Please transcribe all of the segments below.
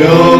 영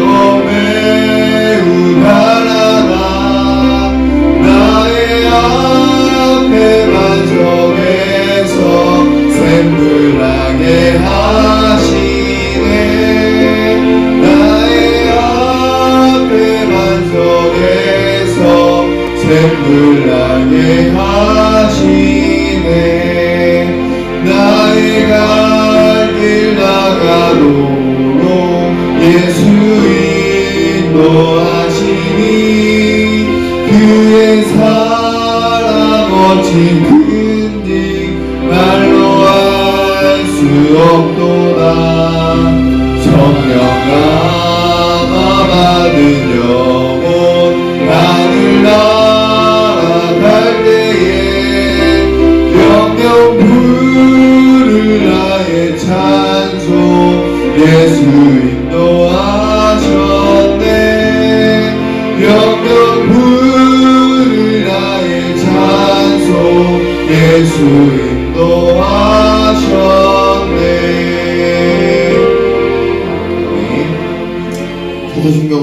그의 사랑 어찌 큰지 말로 알 수 없도다 성령 받은 영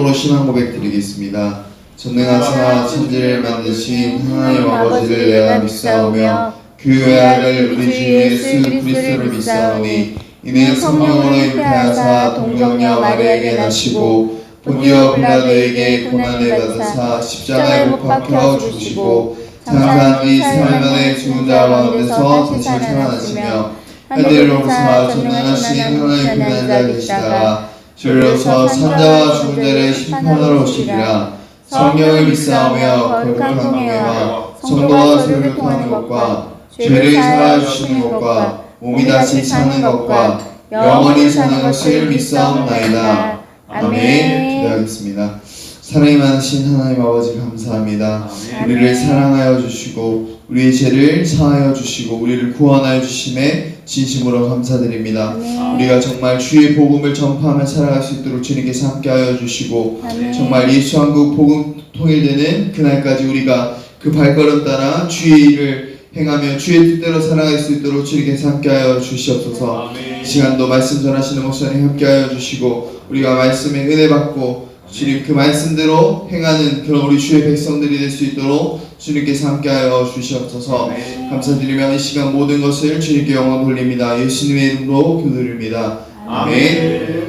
사도중경으로 신앙 고백 드리겠습니다. 전능하사 천지를 만드신 하나님 아버지를 내가 믿사오며 그 외아를 우리 주 예수 그리스도를 믿사오니 이는 성령으로 잉태하사 동정녀 마리아에게 나시고 본디오 빌라도에게 고난을 받으사 십자가에 못 박혀 죽으시고 장사한 뒤 사흘 만에 죽은 자 가운데서 다시 살아나시며 하늘로서 전능하신 하나님의 구원자 되시다가 주로서 산자와 죽은 자를 심판하러 오시리라. 성령을 믿사오며 거룩한 공예와 성도와 서로 통하는 것과 죄를 사하여 주시는 것과 몸이 다시 사는 것과 영원히 사는 것을 믿사옵나이다. 아멘. 기도하겠습니다. 사랑이 많으신 하나님 아버지 감사합니다. 우리를 사랑하여 주시고 우리의 죄를 사하여 주시고 우리를 구원하여 주심에 진심으로 감사드립니다. 우리가 정말 주의 복음을 전파하며 살아갈 수 있도록 주님께서 함께하여 주시고 정말 예수 한국 복음 통일되는 그날까지 우리가 그 발걸음 따라 주의 일을 행하며 주의 뜻대로 살아갈 수 있도록 주님께서 함께하여 주시옵소서. 이 시간도 말씀 전하시는 목사님 함께하여 주시고 우리가 말씀에 은혜 받고 주님 그 말씀대로 행하는 그런 우리 주의 백성들이 될 수 있도록 주님께서 함께하여 주시옵소서 감사드리며 이 시간 모든 것을 주님께 영광 돌립니다 예수님의 이름으로 기도드립니다 아멘.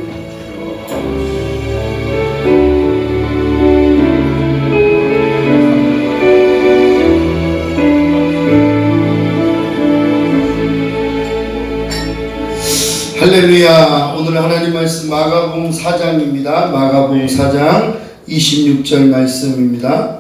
할렐루야. 오늘 하나님 말씀 마가복음 4장입니다. 마가복음 4장 26절 말씀입니다.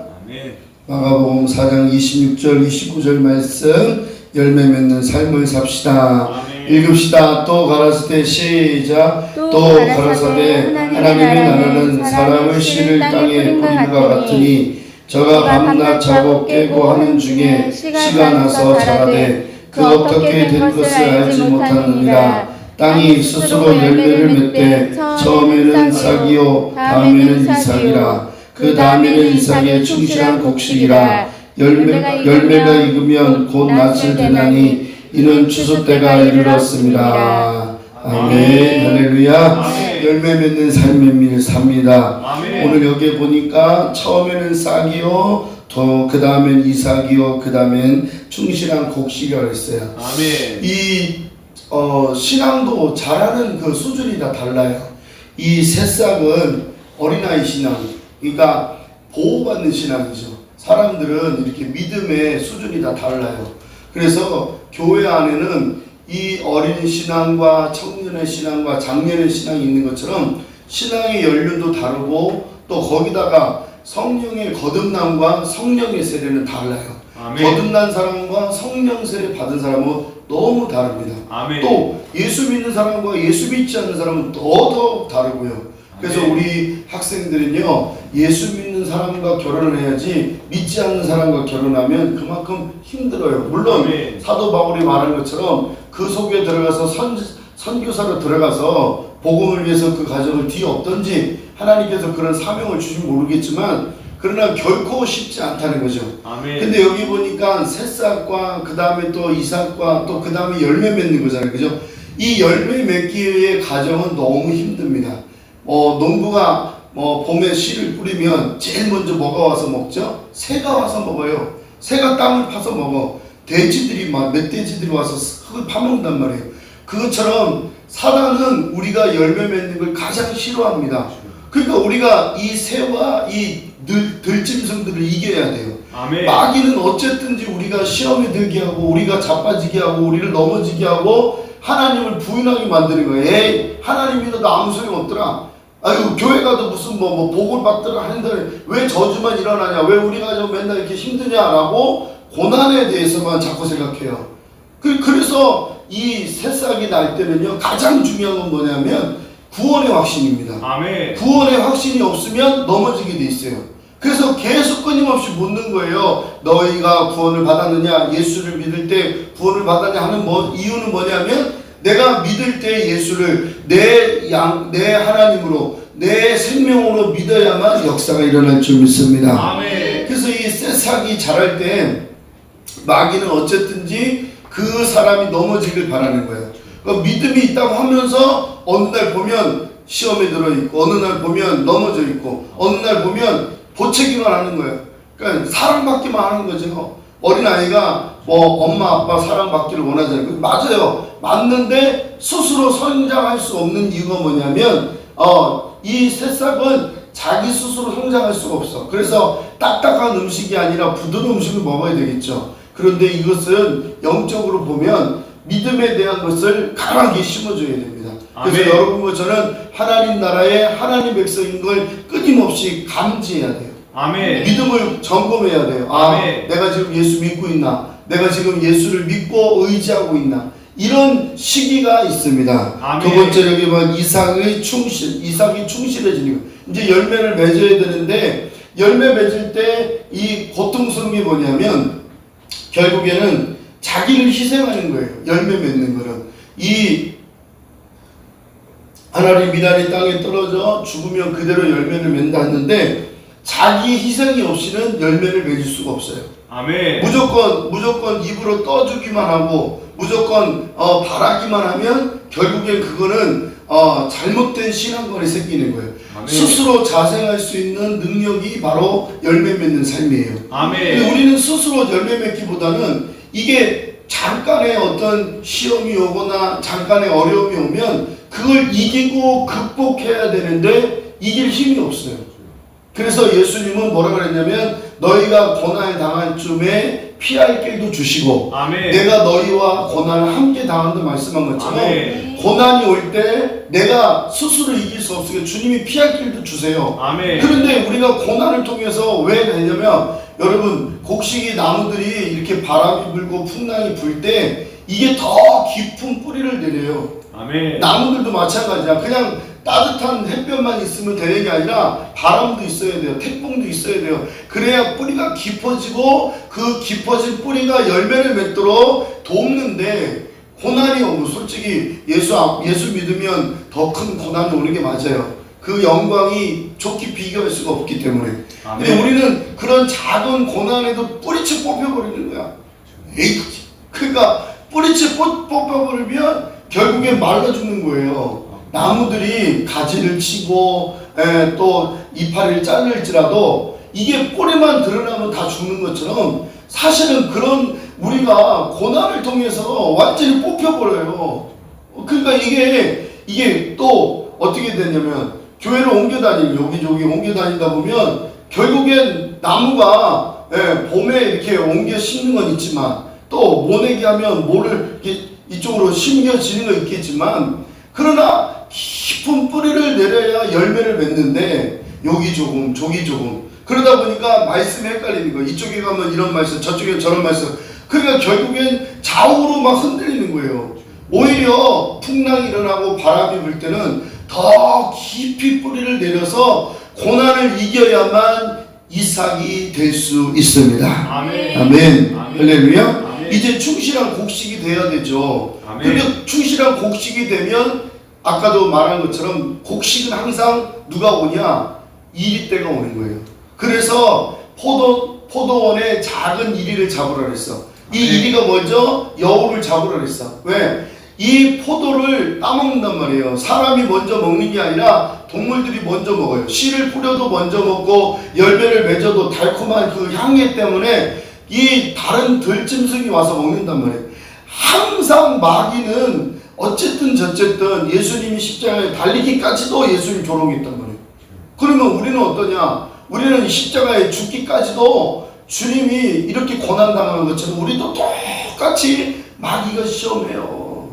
마가복음 4장 26절 29절 말씀 열매 맺는 삶을 삽시다. 읽읍시다. 또 가라사대 시작. 또 가라사대 하나님의 나라는 사람의 씨를 땅에 뿌린 것 같으니 저가 밤낮 자고 깨고 하는 중에 씨가 나서 자라되 그 어떻게 될 것을 알지 못하느니라. 땅이 스스로 열매를 맺되 처음에는 싹이요 다음에는 이삭이라 그 다음에는 이삭의 충실한 곡식이라. 열매, 열매가 익으면 곧 낯을 드나니 이는 추수 때가 이르렀습니다. 아멘. 할렐루야. 열매 맺는 삶의 밀 삽니다. 오늘 여기에 보니까 처음에는 싹이요 그 다음엔 이삭이요 그 다음엔 충실한 곡식이라고 했어요. 아멘. 이 어, 신앙도 잘하는 그 수준이 다 달라요. 이 새싹은 어린아이 신앙, 그러니까 보호받는 신앙이죠. 사람들은 이렇게 믿음의 수준이 다 달라요. 그래서 교회 안에는 이 어린 신앙과 청년의 신앙과 장년의 신앙이 있는 것처럼 신앙의 연륜도 다르고 또 거기다가 성령의 거듭남과 성령의 세례는 달라요. 아멘. 거듭난 사람과 성령 세례 받은 사람은 너무 다릅니다. 아멘. 또 예수 믿는 사람과 예수 믿지 않는 사람은 더더 다르고요. 그래서 아멘. 우리 학생들은요 예수 믿는 사람과 결혼을 해야지 믿지 않는 사람과 결혼하면 그만큼 힘들어요. 물론 아멘. 사도 바울이 말한 것처럼 그 속에 들어가서 선 선교사로 들어가서 복음을 위해서 그 가정을 뒤엎든지 하나님께서 그런 사명을 주시면 모르겠지만 그러나 결코 쉽지 않다는 거죠. 아멘. 근데 여기 보니까 새싹과 그 다음에 또 이삭과 또 그 다음에 열매 맺는 거잖아요, 그죠? 이 열매 맺기의 과정은 너무 힘듭니다. 어, 농부가 뭐 봄에 씨를 뿌리면 제일 먼저 뭐가 와서 먹죠? 새가 와서 먹어요. 새가 땅을 파서 먹어. 돼지들이 막 멧돼지들이 와서 흙을 파먹는단 말이에요. 그것처럼 사단은 우리가 열매 맺는 걸 가장 싫어합니다. 그러니까 우리가 이 새와 이 들, 들짐승들을 이겨야 돼요. 아멘. 마귀는 어쨌든지 우리가 시험에 들게 하고 우리가 자빠지게 하고 우리를 넘어지게 하고 하나님을 부인하게 만드는 거예요. 에이 하나님 믿어도 아무 소용 없더라. 아유 교회 가도 무슨 뭐, 뭐 복을 받더라 하는데 왜 저주만 일어나냐 왜 우리가 좀 맨날 이렇게 힘드냐라고 고난에 대해서만 자꾸 생각해요. 그, 그래서 이 새싹이 날 때는요 가장 중요한 건 뭐냐면 구원의 확신입니다. 아멘. 구원의 확신이 없으면 넘어지게 돼 있어요. 그래서 계속 끊임없이 묻는 거예요. 너희가 구원을 받았느냐? 예수를 믿을 때 구원을 받았냐 하는 뭐 이유는 뭐냐면 내가 믿을 때 예수를 내 양, 내 하나님으로 내 생명으로 믿어야만 역사가 일어날 줄 믿습니다. 아멘. 그래서 이 새싹이 자랄 때 마귀는 어쨌든지 그 사람이 넘어지길 바라는 거예요. 그러니까 믿음이 있다고 하면서 어느 날 보면 시험에 들어 있고 어느 날 보면 넘어져 있고 어느 날 보면 보채기만 하는 거예요. 그러니까 사랑받기만 하는 거죠. 어린 아이가 뭐 엄마 아빠 사랑받기를 원하잖아요. 그 맞아요. 맞는데 스스로 성장할 수 없는 이유가 뭐냐면 어, 이 새싹은 자기 스스로 성장할 수가 없어. 그래서 딱딱한 음식이 아니라 부드러운 음식을 먹어야 되겠죠. 그런데 이것은 영적으로 보면 믿음에 대한 것을 강하게 심어줘야 됩니다. 그래서 아멘. 여러분과 저는 하나님 나라의 하나님 백성인 걸 끊임없이 감지해야 돼요. 아멘. 믿음을 점검해야 돼요. 아, 아멘. 내가 지금 예수 믿고 있나? 내가 지금 예수를 믿고 의지하고 있나? 이런 시기가 있습니다. 아멘. 두 번째 여기 보면 이삭의 충실, 이삭이 충실해지는 거. 이제 열매를 맺어야 되는데 열매 맺을 때 이 고통스러운 게 뭐냐면 결국에는 자기를 희생하는 거예요. 열매 맺는 거는 이 하나님 미나리 땅에 떨어져 죽으면 그대로 열매를 맺는다는데 자기 희생이 없이는 열매를 맺을 수가 없어요. 아멘. 무조건 무조건 입으로 떠주기만 하고 무조건 어, 바라기만 하면 결국엔 그거는 어, 잘못된 신앙관이 생기는 거예요. 아멘. 스스로 자생할 수 있는 능력이 바로 열매 맺는 삶이에요. 아멘. 우리는 스스로 열매 맺기보다는 이게 잠깐의 어떤 시험이 오거나 잠깐의 어려움이 오면 그걸 이기고 극복해야 되는데 이길 힘이 없어요. 그래서 예수님은 뭐라 그랬냐면 너희가 고난을 당할 쯤에 피할 길도 주시고 아멘. 내가 너희와 고난을 함께 당한다 말씀한 것처럼 아멘. 고난이 올 때 내가 스스로 이길 수 없으니까 주님이 피할 길도 주세요. 아멘. 그런데 우리가 고난을 통해서 왜 되냐면 여러분 곡식이 나무들이 이렇게 바람이 불고 풍랑이 불 때 이게 더 깊은 뿌리를 내려요. 아멘. 나무들도 마찬가지야. 그냥 따뜻한 햇볕만 있으면 되는 게 아니라 바람도 있어야 돼요. 태풍도 있어야 돼요. 그래야 뿌리가 깊어지고 그 깊어진 뿌리가 열매를 맺도록 돕는데 고난이 오면 솔직히 예수 앞- 예수 믿으면 더 큰 고난이 오는 게 맞아요. 그 영광이 좋게 비교할 수가 없기 때문에. 근데 아멘. 우리는 그런 작은 고난에도 뿌리채 뽑혀버리는 거야. 에이, 그러니까 뿌리채 뽑- 뽑혀버리면 결국엔 말라 죽는 거예요. 나무들이 가지를 치고 에, 또 이파리를 자를지라도 이게 뿌리만 드러나면 다 죽는 것처럼 사실은 그런 우리가 고난을 통해서 완전히 뽑혀버려요. 그러니까 이게 이게 또 어떻게 되냐면 교회를 옮겨 다니면 여기저기 옮겨 다니다 보면 결국엔 나무가 예, 봄에 이렇게 옮겨 심는 건 있지만 또 모내기 하면 모를 이쪽으로 심겨지는 거 있겠지만 그러나 깊은 뿌리를 내려야 열매를 맺는데 여기 조금 저기 조금 그러다 보니까 말씀이 헷갈리는 거예요. 이쪽에 가면 이런 말씀 저쪽에 저런 말씀 그러니까 결국엔 좌우로 막 흔들리는 거예요. 오히려 풍랑이 일어나고 바람이 불 때는 더 깊이 뿌리를 내려서 고난을 이겨야만 이삭이 될 수 있습니다. 아멘. 아멘. 할렐루야. 이제 충실한 곡식이 돼야 되죠. 아멘. 그리고 충실한 곡식이 되면 아까도 말한 것처럼 곡식은 항상 누가 오냐? 이리 때가 오는 거예요. 그래서 포도 포도원에 작은 이리를 잡으라 그랬어. 이 아멘. 이리가 먼저 여우를 잡으라 그랬어. 왜? 이 포도를 따먹는단 말이에요. 사람이 먼저 먹는 게 아니라 동물들이 먼저 먹어요. 씨를 뿌려도 먼저 먹고 열매를 맺어도 달콤한 그 향기 때문에 이 다른 들짐승이 와서 먹는단 말이에요. 항상 마귀는 어쨌든 저쨌든 예수님이 십자가에 달리기까지도 예수님 조롱했단 말이에요. 그러면 우리는 어떠냐? 우리는 이 십자가에 죽기까지도 주님이 이렇게 고난당하는 것처럼 우리도 똑같이 마귀가 시험해요.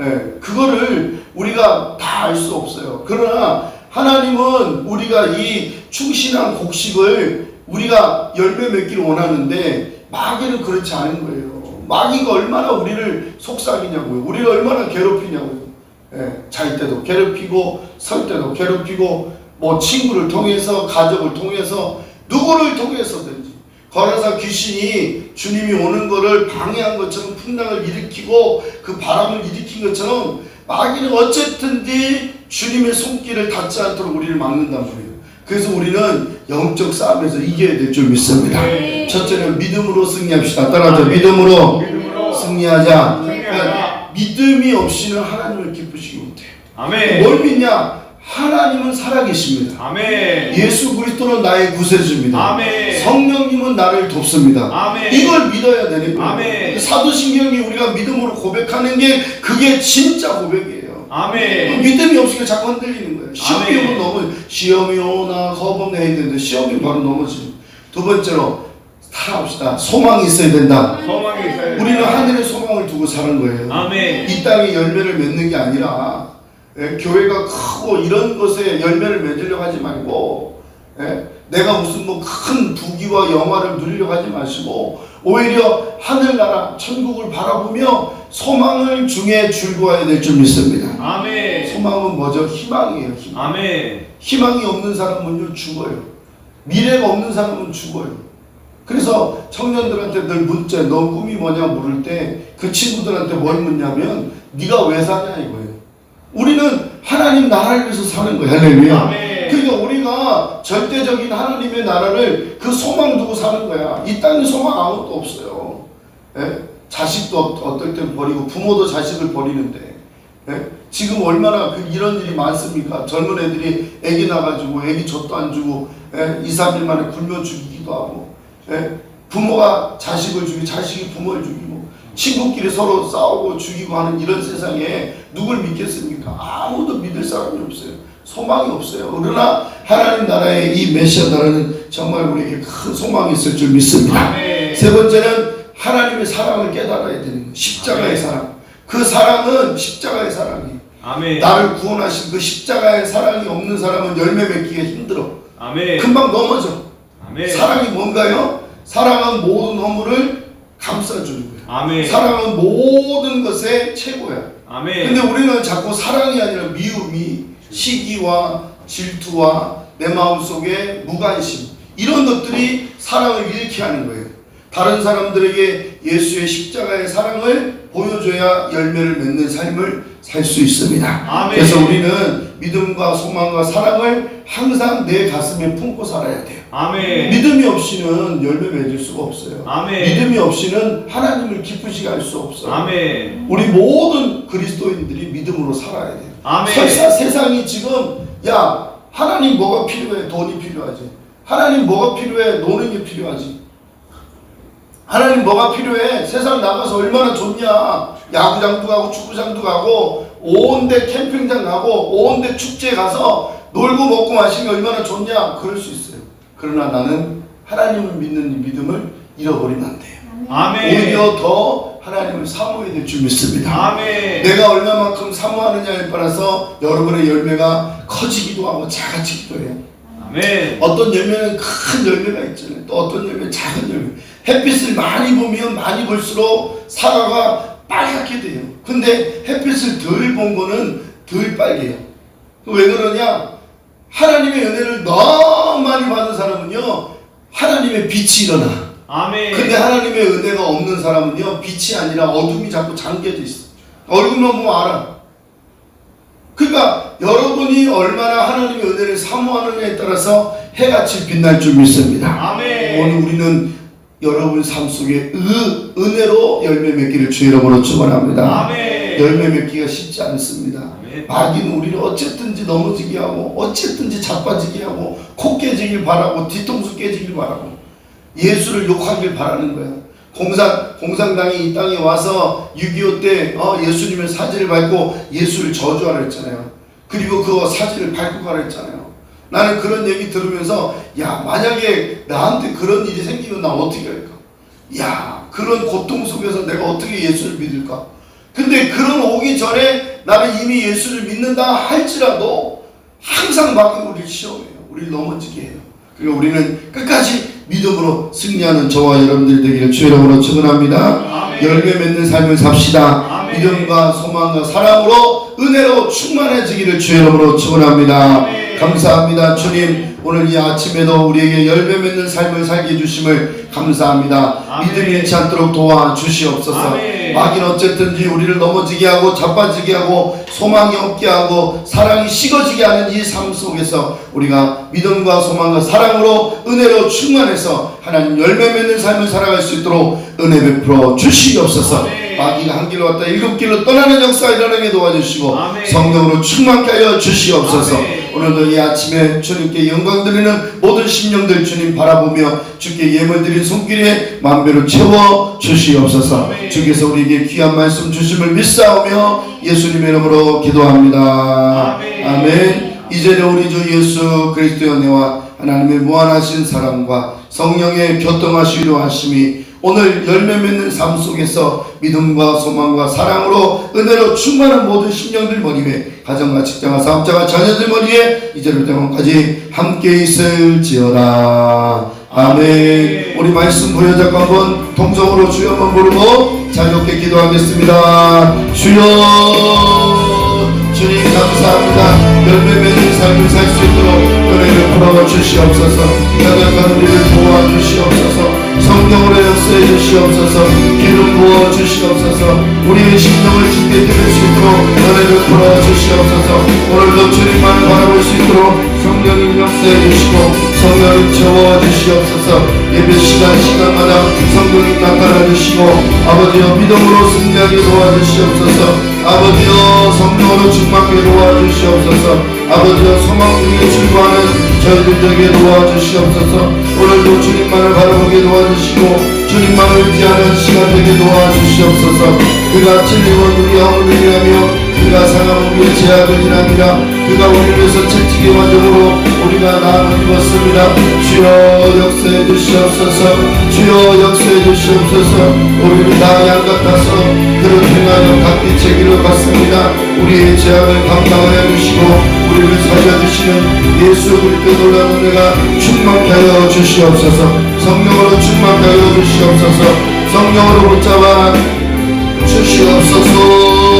예, 그거를 우리가 다 알 수 없어요. 그러나 하나님은 우리가 이 충실한 곡식을 우리가 열매 맺기를 원하는데 마귀는 그렇지 않은 거예요. 마귀가 얼마나 우리를 속삭이냐고요. 우리를 얼마나 괴롭히냐고요. 예, 잘 때도 괴롭히고 설 때도 괴롭히고 뭐 친구를 통해서 가족을 통해서 누구를 통해서든지 걸어서 귀신이 주님이 오는 거를 방해한 것처럼 풍랑을 일으키고 그 바람을 일으킨 것처럼 마귀는 어쨌든지 주님의 손길을 닿지 않도록 우리를 막는단 말이에요. 그래서 우리는 영적 싸움에서 이겨야 될 줄 믿습니다. 네. 첫째는 믿음으로 승리합시다. 따라서 믿음으로 믿음으로 승리하자. 승리하자. 믿음이 없이는 하나님을 기쁘시기 못해요. 아멘. 뭘 믿냐? 하나님은 살아계십니다. 아멘. 예수 그리스도는 나의 구세주입니다. 아멘. 성령님은 나를 돕습니다. 아멘. 이걸 믿어야 되는 거예요. 아멘. 사도신경이 우리가 믿음으로 고백하는 게 그게 진짜 고백이에요. 아멘. 믿음이 없으니까 자꾸 흔들리는 거예요. 시험이. 오면 너무 시험이 오나 겁없네 해야 되는데 시험이 바로 넘어지는 두 번째로 살아봅시다. 소망이 있어야 된다. 소망이 있어야 우리는 하늘에 소망을 두고 사는 거예요. 아멘. 이 땅에 열매를 맺는 게 아니라 예, 교회가 크고 이런 것에 열매를 맺으려고 하지 말고 예, 내가 무슨 뭐 큰 부귀와 영화를 누리려고 하지 마시고 오히려 하늘나라 천국을 바라보며 소망을 중에 줄고야 될 줄 믿습니다. 아멘. 소망은 뭐죠? 희망이에요. 희망. 아멘. 희망이 없는 사람은요 죽어요. 미래가 없는 사람은 죽어요. 그래서 청년들한테 늘 묻죠. 너 꿈이 뭐냐 물을 때 그 친구들한테 뭘 묻냐면 네가 왜 사냐 이거예요. 우리는 하나님 나라를 위해서 사는 거예요. 할렐루야. 아멘. 그러니까 우리가 절대적인 하나님의 나라를 그 소망 두고 사는 거야. 이 땅에 소망 아무것도 없어요. 예? 자식도 어- 어떨 땐 버리고 부모도 자식을 버리는데 예? 지금 얼마나 그 이런 일이 많습니까? 젊은 애들이 애기 나가지고 애기 젖도 안 주고 예? 2, 3일 만에 굶어 죽이기도 하고 예? 부모가 자식을 죽이고 자식이 부모를 죽이고 친구끼리 서로 싸우고 죽이고 하는 이런 세상에 누굴 믿겠습니까? 아무도 믿을 사람이 없어요. 소망이 없어요. 그러나 하나님 나라의 이 메시아 나라는 정말 우리에게 큰 소망이 있을 줄 믿습니다. 아멘. 세 번째는 하나님의 사랑을 깨달아야 되는 거예요. 십자가의 아멘. 사랑. 그 사랑은 십자가의 사랑이에요. 아멘. 나를 구원하신 그 십자가의 사랑이 없는 사람은 열매 맺기가 힘들어. 아멘. 금방 넘어져. 아멘. 사랑이 뭔가요? 사랑은 모든 허물을 감싸주는 거예요. 아멘. 사랑은 모든 것의 최고야. 아멘. 근데 우리는 자꾸 사랑이 아니라 미움이 시기와 질투와 내 마음속에 무관심 이런 것들이 사랑을 잃게 하는 거예요. 다른 사람들에게 예수의 십자가의 사랑을 보여줘야 열매를 맺는 삶을 살 수 있습니다. 아멘. 그래서 우리는 믿음과 소망과 사랑을 항상 내 가슴에 품고 살아야 돼요. 아멘. 믿음이 없이는 열매 맺을 수가 없어요. 아멘. 믿음이 없이는 하나님을 기쁘시게 할 수 없어요. 아멘. 우리 모든 그리스도인들이 믿음으로 살아야 돼요. 아멘. 설사 세상이 지금 야 하나님 뭐가 필요해? 돈이 필요하지. 하나님 뭐가 필요해? 노는 게 필요하지. 하나님 뭐가 필요해? 세상 나가서 얼마나 좋냐? 야구장도 가고 축구장도 가고 온데 캠핑장 가고 온데 축제 가서 놀고 먹고 마시는 게 얼마나 좋냐? 그럴 수 있어요. 그러나 나는 하나님을 믿는 이 믿음을 잃어버리면 안 돼요. 아멘. 오히려 더 하나님을 사모해야 될 줄 믿습니다. 아멘. 내가 얼마만큼 사모하느냐에 따라서 여러분의 열매가 커지기도 하고 작아지기도 해요. 아멘. 어떤 열매는 큰 열매가 있잖아요. 또 어떤 열매는 작은 열매. 햇빛을 많이 보면 많이 볼수록 사과가 빨갛게 돼요. 근데 햇빛을 덜 본 거는 덜 빨개요. 왜 그러냐? 하나님의 은혜를 너무 많이 받은 사람은요, 하나님의 빛이 일어나. 아멘. 근데 하나님의 은혜가 없는 사람은요, 빛이 아니라 어둠이 자꾸 잠겨져 있어. 얼굴만 보면 알아. 그러니까 여러분이 얼마나 하나님의 은혜를 사모하느냐에 따라서 해같이 빛날 줄 믿습니다. 아멘. 오늘 우리는 여러분 삶 속에 의, 은혜로 열매 맺기를 주 이름으로 축원합니다. 아멘. 열매 맺기가 쉽지 않습니다. 마귀는 우리를 어쨌든지 넘어지게 하고 어쨌든지 자빠지게 하고 코 깨지길 바라고 뒤통수 깨지길 바라고 예수를 욕하길 바라는 거야. 공산 공산당이 이 땅에 와서 6.25때 어, 예수님의 사진을 밟고 예수를 저주하라 했잖아요. 그리고 그 사진을 밟고 가라 했잖아요. 나는 그런 얘기 들으면서 야 만약에 나한테 그런 일이 생기면 나 어떻게 할까? 야 그런 고통 속에서 내가 어떻게 예수를 믿을까? 근데 그런 오기 전에 나는 이미 예수를 믿는다 할지라도 항상 마귀 우리를 시험해요. 우리를 넘어지게 해요. 그리고 우리는 끝까지 믿음으로 승리하는 저와 여러분들 되기를 주 이름으로 축원합니다. 열매 맺는 삶을 삽시다. 아멘. 믿음과 소망과 사랑으로 은혜로 충만해지기를 주 이름으로 축원합니다. 감사합니다. 주님 오늘 이 아침에도 우리에게 열매 맺는 삶을 살게 해주심을 감사합니다. 아멘. 믿음이 잃지 않도록 도와주시옵소서. 아멘. 마귀는 어쨌든지 우리를 넘어지게 하고 자빠지게 하고 소망이 없게 하고 사랑이 식어지게 하는 이 삶 속에서 우리가 믿음과 소망과 사랑으로 은혜로 충만해서 하나님 열매 맺는 삶을 살아갈 수 있도록 은혜 베풀어 주시옵소서. 아멘. 마귀가 한 길로 왔다 일곱 길로 떠나는 역사 일어나게 도와주시고 아멘. 성령으로 충만케 하여 주시옵소서. 아멘. 오늘도 이 아침에 주님께 영광 드리는 모든 심령들 주님 바라보며 주께 예물 드린 손길에 만배로 채워 주시옵소서. 주께서 우리에게 귀한 말씀 주심을 믿사오며 예수님의 이름으로 기도합니다. 아멘. 아멘. 이제는 우리 주 예수 그리스도의 은혜와 하나님의 무한하신 사랑과 성령의 교통하시기로 하심이 오늘 열매 맺는 삶 속에서 믿음과 소망과 사랑으로 은혜로 충만한 모든 심령들 머리에 가정과 직장과 사업자와 자녀들 머리에 이제부터 영원까지 함께 있을지어다. 아멘. 우리 말씀 부여잡고 한번 동정으로 주여 한번 부르고 자유롭게 기도하겠습니다. 주여 주님 감사합니다. 열매 맺는 삶을 살 수 있도록 은혜를 풀어 주시옵소서. 연약한 우리를 도와주시옵소서. 성령으로 역사해 주시옵소서. 기름 부어 주시옵소서. 우리의 심령을 깊게 들을 수 있도록 은혜를 풀어 주시옵소서. 오늘도 주님만을 바라볼 수 있도록 성령님 역사해 주시고 성령님 채워 주시옵소서. 예배 시간 시간마다 성령님 나타나 주시고 아버지여 믿음으로 승리하게 도와주시옵소서. 아버지여 성령으로 충만하게 도와주시옵소서 아버지여 소망 중에 출구하는 저희들에게 도와주시옵소서 오늘도 주님만을 바라보게 도와주시고 주님만을 의지하는 시간 되게 도와주시옵소서 그가 진리와 우리 위하며 그가 상하고 우리의 제약을 인합니다 그가 우리를 위해서 채찍의 완전으로 우리가 나음을 입었습니다. 주여 역사해 주시옵소서. 주여 역사해 주시옵소서. 우리는 다 양 같아서 그를 행하여 각기 제기를 받습니다. 우리의 제약을 감당하여 주시고 우리를 살려주시는 예수 그리스도 놀라운 은혜가 충만케 하여 주시옵소서. 성령으로 충만케 하여 주시옵소서. 성령으로 붙잡아 주시옵소서